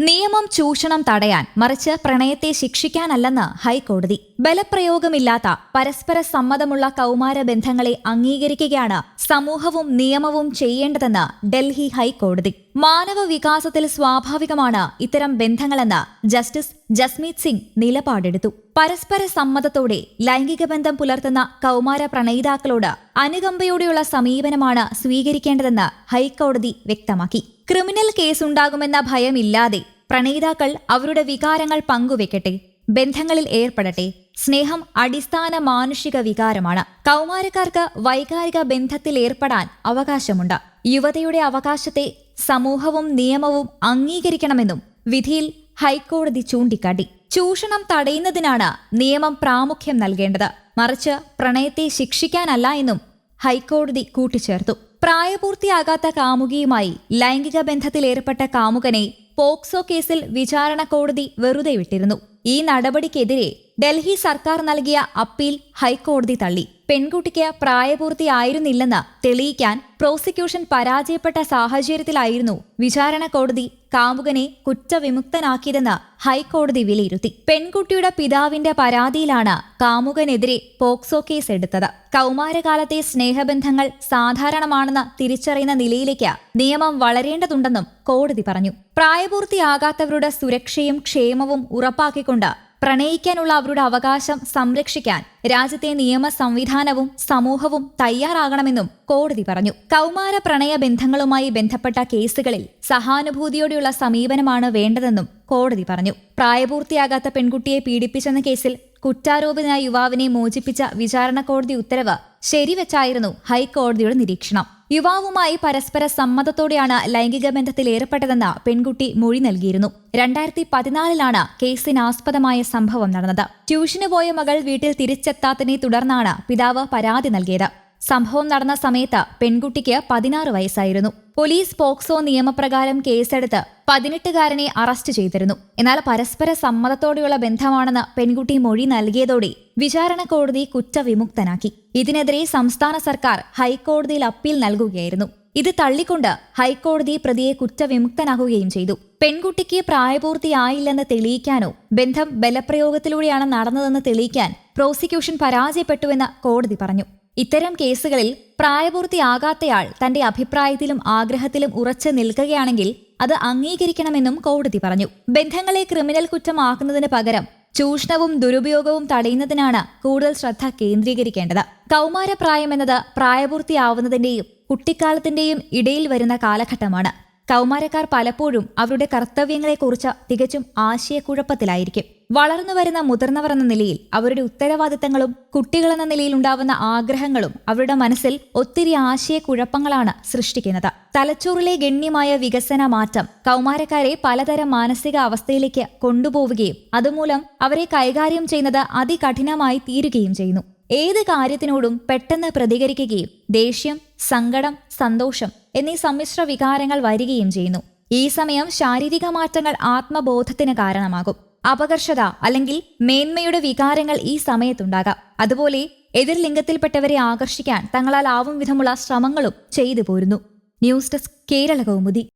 നിയമം ചൂഷണം തടയാൻ മറിച്ച് പ്രണയത്തെ ശിക്ഷിക്കാനല്ലെന്ന് ഹൈക്കോടതി. ബലപ്രയോഗമില്ലാത്ത പരസ്പര സമ്മതമുള്ള കൗമാര ബന്ധങ്ങളെ അംഗീകരിക്കുകയാണ് സമൂഹവും നിയമവും ചെയ്യേണ്ടതെന്ന് ഡൽഹി ഹൈക്കോടതി. മാനവ വികാസത്തിൽ സ്വാഭാവികമാണ് ഇത്തരം ബന്ധങ്ങളെന്ന് ജസ്റ്റിസ് ജസ്മീത് സിംഗ് നിലപാടെടുത്തു. പരസ്പര സമ്മതത്തോടെ ലൈംഗിക ബന്ധം പുലർത്തുന്ന കൗമാര പ്രണയിതാക്കളോട് അനുകമ്പയോടെയുള്ള സമീപനമാണ് സ്വീകരിക്കേണ്ടതെന്ന് ഹൈക്കോടതി വ്യക്തമാക്കി. ക്രിമിനൽ കേസുണ്ടാകുമെന്ന ഭയമില്ലാതെ പ്രണയിതാക്കൾ അവരുടെ വികാരങ്ങൾ പങ്കുവെക്കട്ടെ ബന്ധങ്ങളിൽ ഏർപ്പെടട്ടെ. സ്നേഹം അടിസ്ഥാന മാനുഷിക വികാരമാണ്. കൗമാരക്കാർക്ക് വൈകാരിക ബന്ധത്തിൽ ഏർപ്പെടാൻ അവകാശമുണ്ട്. യുവതയുടെ അവകാശത്തെ സമൂഹവും നിയമവും അംഗീകരിക്കണമെന്നും വിധിയിൽ ഹൈക്കോടതി ചൂണ്ടിക്കാട്ടി. ചൂഷണം തടയുന്നതിനാണ് നിയമം പ്രാമുഖ്യം നൽകേണ്ടത്. മറിച്ച് പ്രണയത്തെ ശിക്ഷിക്കാനല്ല എന്നും ഹൈക്കോടതി കൂട്ടിച്ചേർത്തു. പ്രായപൂർത്തിയാകാത്ത കാമുകിയുമായി ലൈംഗിക ബന്ധത്തിലേർപ്പെട്ട കാമുകനെ പോക്സോ കേസിൽ വിചാരണ കോടതി വെറുതെ വിട്ടിരുന്നു. ഈ നടപടിക്കെതിരെ ഡൽഹി സർക്കാർ നൽകിയ അപ്പീൽ ഹൈക്കോടതി തള്ളി. പെൺകുട്ടിക്ക് പ്രായപൂർത്തിയായിരുന്നില്ലെന്ന് തെളിയിക്കാൻ പ്രോസിക്യൂഷൻ പരാജയപ്പെട്ട സാഹചര്യത്തിലായിരുന്നു വിചാരണ കോടതി കാമുകനെ കുറ്റവിമുക്തനാക്കിയതെന്ന് ഹൈക്കോടതി വിലയിരുത്തി. പെൺകുട്ടിയുടെ പിതാവിന്റെ പരാതിയിലാണ് കാമുകനെതിരെ പോക്സോ കേസ് എടുത്തത്. കൗമാരകാലത്തെ സ്നേഹബന്ധങ്ങൾ സാധാരണമാണെന്ന് തിരിച്ചറിയുന്ന നിലയിലേക്ക് നിയമം വളരേണ്ടതുണ്ടെന്നും കോടതി പറഞ്ഞു. പ്രായപൂർത്തിയാകാത്തവരുടെ സുരക്ഷയും ക്ഷേമവും ഉറപ്പാക്കിക്കൊണ്ട് പ്രണയിക്കാനുള്ള അവരുടെ അവകാശം സംരക്ഷിക്കാൻ രാജ്യത്തെ നിയമ സംവിധാനവും സമൂഹവും തയ്യാറാകണമെന്നും കോടതി പറഞ്ഞു. കൗമാര പ്രണയ ബന്ധങ്ങളുമായി ബന്ധപ്പെട്ട കേസുകളിൽ സഹാനുഭൂതിയോടെയുള്ള സമീപനമാണ് വേണ്ടതെന്നും കോടതി പറഞ്ഞു. പ്രായപൂർത്തിയാകാത്ത പെൺകുട്ടിയെ പീഡിപ്പിച്ചെന്ന കേസിൽ കുറ്റാരോപിതനായ യുവാവിനെ മോചിപ്പിച്ച വിചാരണ കോടതി ഉത്തരവ് ശരിവെച്ചായിരുന്നു ഹൈക്കോടതിയുടെ നിരീക്ഷണം. യുവാവുമായി പരസ്പര സമ്മതത്തോടെയാണ് ലൈംഗിക ബന്ധത്തിൽ ഏർപ്പെട്ടതെന്ന് പെൺകുട്ടി മൊഴി നൽകിയിരുന്നു. രണ്ടായിരത്തി പതിനാലിലാണ് കേസിനാസ്പദമായ സംഭവം നടന്നത്. ട്യൂഷന് പോയ മകൾ വീട്ടിൽ തിരിച്ചെത്താത്തതിനെ തുടർന്നാണ് പിതാവ് പരാതി നൽകിയത്. സംഭവം നടന്ന സമയത്ത് പെൺകുട്ടിക്ക് പതിനാറ് വയസ്സായിരുന്നു. പോലീസ് പോക്സോ നിയമപ്രകാരം കേസെടുത്ത് പതിനെട്ടുകാരനെ അറസ്റ്റ് ചെയ്തിരുന്നു. എന്നാൽ പരസ്പര സമ്മതത്തോടെയുള്ള ബന്ധമാണെന്ന് പെൺകുട്ടി മൊഴി നൽകിയതോടെ വിചാരണ കോടതി കുറ്റവിമുക്തനാക്കി. ഇതിനെതിരെ സംസ്ഥാന സർക്കാർ ഹൈക്കോടതിയിൽ അപ്പീൽ നൽകുകയായിരുന്നു. ഇത് തള്ളിക്കൊണ്ട് ഹൈക്കോടതി പ്രതിയെ കുറ്റവിമുക്തനാക്കുകയും ചെയ്തു. പെൺകുട്ടിക്ക് പ്രായപൂർത്തിയായില്ലെന്ന് തെളിയിക്കാനോ ബന്ധം ബലപ്രയോഗത്തിലൂടെയാണ് നടന്നതെന്ന് തെളിയിക്കാൻ പ്രോസിക്യൂഷൻ പരാജയപ്പെട്ടുവെന്ന് കോടതി പറഞ്ഞു. ഇത്തരം കേസുകളിൽ പ്രായപൂർത്തിയാകാത്തയാൾ തന്റെ അഭിപ്രായത്തിലും ആഗ്രഹത്തിലും ഉറച്ചു നിൽക്കുകയാണെങ്കിൽ അത് അംഗീകരിക്കണമെന്നും കോടതി പറഞ്ഞു. ബന്ധങ്ങളെ ക്രിമിനൽ കുറ്റമാക്കുന്നതിന് പകരം ചൂഷണവും ദുരുപയോഗവും തടയുന്നതിനാണ് കൂടുതൽ ശ്രദ്ധ കേന്ദ്രീകരിക്കേണ്ടത്. കൗമാരപ്രായം എന്നത് പ്രായപൂർത്തിയാവുന്നതിന്റെയും കുട്ടിക്കാലത്തിന്റെയും ഇടയിൽ വരുന്ന കാലഘട്ടമാണ്. കൗമാരക്കാർ പലപ്പോഴും അവരുടെ കർത്തവ്യങ്ങളെക്കുറിച്ച് തികച്ചും ആശയക്കുഴപ്പത്തിലായിരിക്കും. വളർന്നു വരുന്ന മുതിർന്നവർ എന്ന നിലയിൽ അവരുടെ ഉത്തരവാദിത്തങ്ങളും കുട്ടികളെന്ന നിലയിൽ ഉണ്ടാവുന്ന ആഗ്രഹങ്ങളും അവരുടെ മനസ്സിൽ ഒത്തിരി ആശയക്കുഴപ്പങ്ങളാണ് സൃഷ്ടിക്കുന്നത്. തലച്ചോറിലെ ഗണ്യമായ വികസന മാറ്റം കൗമാരക്കാരെ പലതരം മാനസിക അവസ്ഥയിലേക്ക് കൊണ്ടുപോവുകയും അതുമൂലം അവരെ കൈകാര്യം ചെയ്യുന്നത് അതികഠിനമായി തീരുകയും ചെയ്യുന്നു. ഏത് കാര്യത്തിനോടും പെട്ടെന്ന് പ്രതികരിക്കുകയും ദേഷ്യം സങ്കടം സന്തോഷം എന്നീ സമ്മിശ്ര വികാരങ്ങൾ വരികയും ചെയ്യുന്നു. ഈ സമയം ശാരീരിക മാറ്റങ്ങൾ ആത്മബോധത്തിന് കാരണമാകും. അപകർഷത അല്ലെങ്കിൽ മേന്മയുടെ വികാരങ്ങൾ ഈ സമയത്തുണ്ടാകാം. അതുപോലെ എതിർ ലിംഗത്തിൽപ്പെട്ടവരെ ആകർഷിക്കാൻ തങ്ങളാൽ ആവും വിധമുള്ള ശ്രമങ്ങളും ചെയ്തു പോരുന്നു. News desk Kerala Kaumudi.